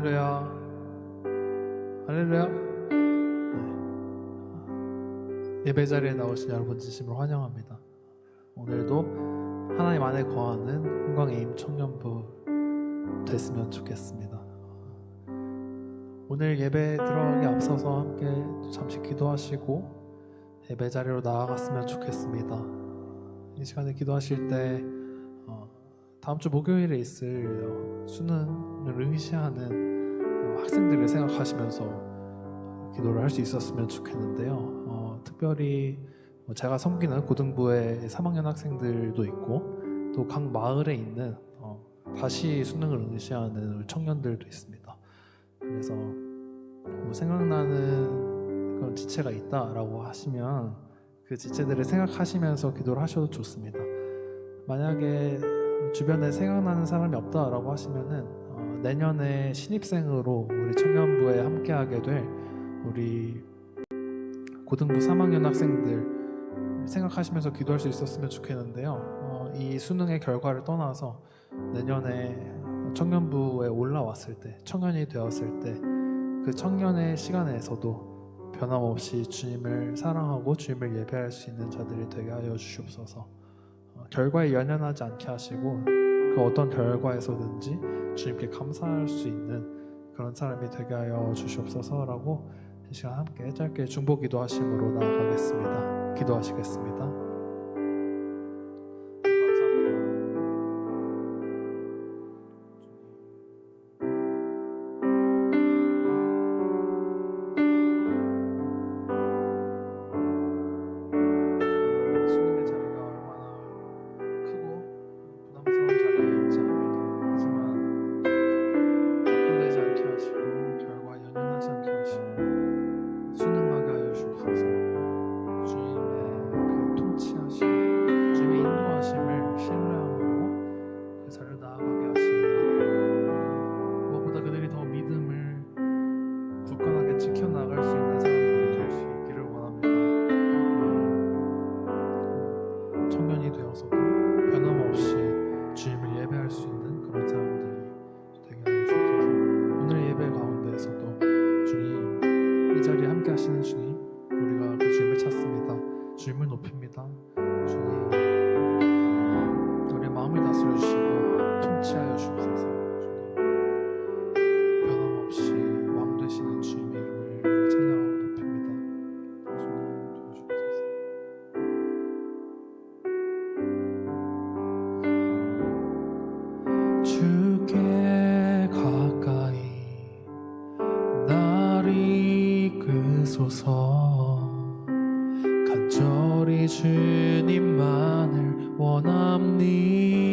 할렐루야. 네. 예배 자리에 나오신 여러분 진심으로 환영합니다. 오늘도 하나님 안에 거하는 흥광의 임 청년부 됐으면 좋겠습니다. 오늘 예배 들어가기 앞서서 함께 잠시 기도하시고 예배 자리로 나아갔으면 좋겠습니다. 이 시간에 기도하실 때 어, 다음 주 목요일에 있을 어, 수능을 응시하는 어, 학생들을 생각하시면서 기도를 할 수 있었으면 좋겠는데요. 어, 특별히 뭐 제가 섬기는 고등부의 3학년 학생들도 있고 또 각 마을에 있는 어, 다시 수능을 응시하는 청년들도 있습니다. 그래서 뭐 생각나는 그런 지체가 있다라고 하시면 그 지체들을 생각하시면서 기도를 하셔도 좋습니다. 만약에 주변에 생각나는 사람이 없다라고 하시면은 어, 내년에 신입생으로 우리 청년부에 함께하게 될 우리 고등부 3학년 학생들 생각하시면서 기도할 수 있었으면 좋겠는데요. 어, 이 수능의 결과를 떠나서 내년에 청년부에 올라왔을 때, 청년이 되었을 때, 그 청년의 시간에서도 변함없이 주님을 사랑하고 주님을 예배할 수 있는 자들이 되게 하여 주시옵소서. 어, 결과에 연연하지 않게 하시고 그 어떤 결과에서든지 주님께 감사할 수 있는 그런 사람이 되게 하여 주시옵소서라고 이 시간 함께 짧게 중보 기도하심으로 나아가겠습니다. 기도하시겠습니다. 주님 이 자리 간절히 주님만을 원합니다